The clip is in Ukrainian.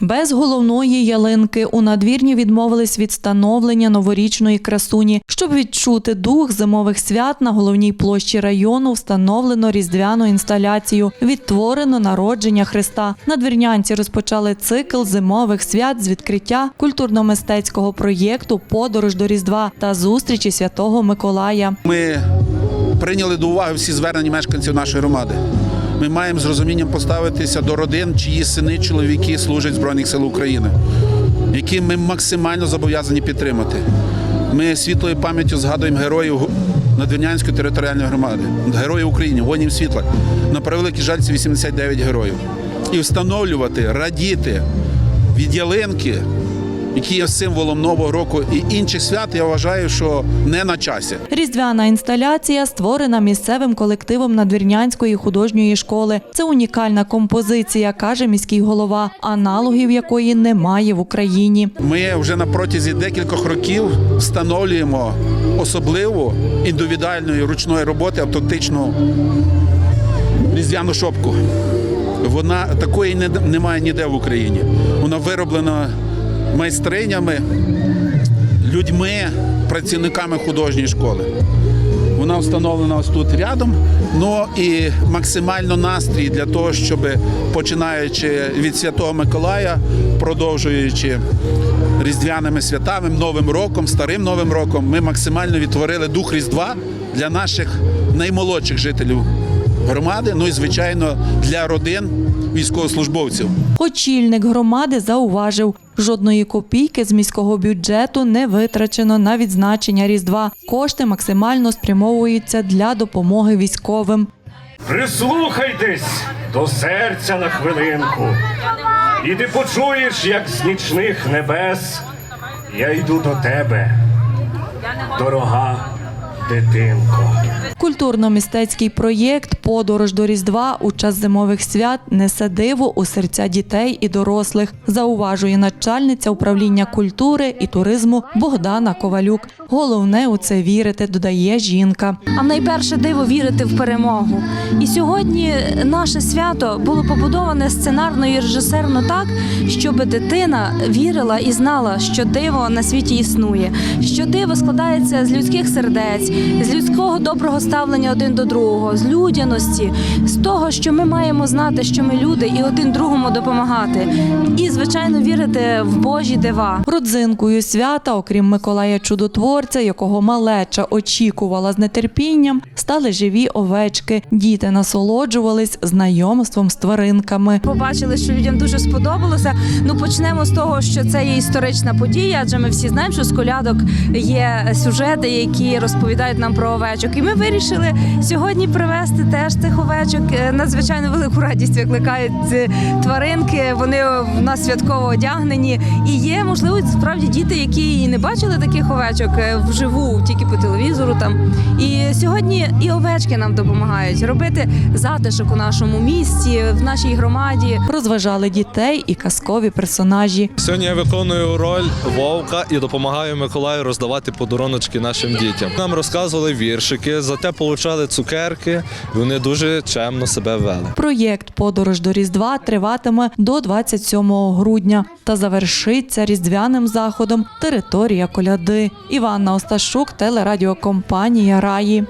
Без головної ялинки у надвірні відмовились від встановлення новорічної красуні. Щоб відчути дух зимових свят на головній площі району встановлено різдвяну інсталяцію. Відтворено народження Христа. Надвірнянці розпочали цикл зимових свят з відкриття культурно-мистецького проєкту Подорож до Різдва та зустрічі Святого Миколая. Ми прийняли до уваги всі звернення мешканців нашої громади. Ми маємо з розумінням поставитися до родин, чиї сини, чоловіки служать Збройних сил України, які ми максимально зобов'язані підтримати. Ми світлою пам'яттю згадуємо героїв Надвірнянської територіальної громади, героїв України, воїнів світла. На превеликий жаль, це 89 героїв. І встановлювати, радіти від ялинки, які є символом Нового року і інших свят, я вважаю, що не на часі. Різдвяна інсталяція створена місцевим колективом Надвірнянської художньої школи. Це унікальна композиція, каже міський голова, аналогів якої немає в Україні. Ми вже на протязі декількох років встановлюємо особливу індивідуальної ручної роботи автентичну різдвяну шопку. Вона такої не- немає ніде в Україні. Вона вироблена майстринями, людьми, працівниками художньої школи. Вона встановлена ось тут рядом. Ну і максимально настрій для того, щоб починаючи від Святого Миколая, продовжуючи різдвяними святами, Новим роком, старим Новим роком, ми максимально відтворили дух Різдва для наших наймолодших жителів громади. Ну і звичайно для родин військовослужбовців. Очільник громади зауважив, жодної копійки з міського бюджету не витрачено на відзначення Різдва. Кошти максимально спрямовуються для допомоги військовим. Прислухайтесь до серця на хвилинку, і ти почуєш, як з нічних небес я йду до тебе, дорога дитинко. Культурно-мистецький проєкт Подорож до Різдва у час зимових свят несе диво у серця дітей і дорослих, зауважує начальниця управління культури і туризму Богдана Ковалюк. Головне у це вірити, додає жінка. А найперше диво вірити в перемогу. І сьогодні наше свято було побудоване сценарно і режисерно так, щоб дитина вірила і знала, що диво на світі існує, що диво складається з людських сердець, з людського доброго ставлення один до другого, з людяності, з того, що ми маємо знати, що ми люди, і один другому допомагати. І, звичайно, вірити в Божі дива. Родзинкою свята, окрім Миколая Чудотворця, якого малеча очікувала з нетерпінням, стали живі овечки. Діти насолоджувались знайомством з тваринками. Побачили, що людям дуже сподобалося. Ну почнемо з того, що це є історична подія, адже ми всі знаємо, що з колядок є сюжети, які розповідають нам про овечок. І ми вирішили сьогодні привезти теж цих овечок. Е, Надзвичайно велику радість викликають тваринки. Вони в нас святково одягнені. І є можливо справді діти, які і не бачили таких овечок е, вживу, тільки по телевізору. Там і сьогодні і овечки нам допомагають робити затишок у нашому місті, в нашій громаді. Розважали дітей і казкові персонажі. Сьогодні я виконую роль вовка і допомагаю Миколаю роздавати подаруночки нашим дітям. Нам розказували віршики, зате получали цукерки. і Вони дуже чемно себе вели. Проєкт Подорож до Різдва триватиме до 27 грудня та завершиться різдвяним заходом Територія коляди. Іванна Осташук, телерадіокомпанія Раї.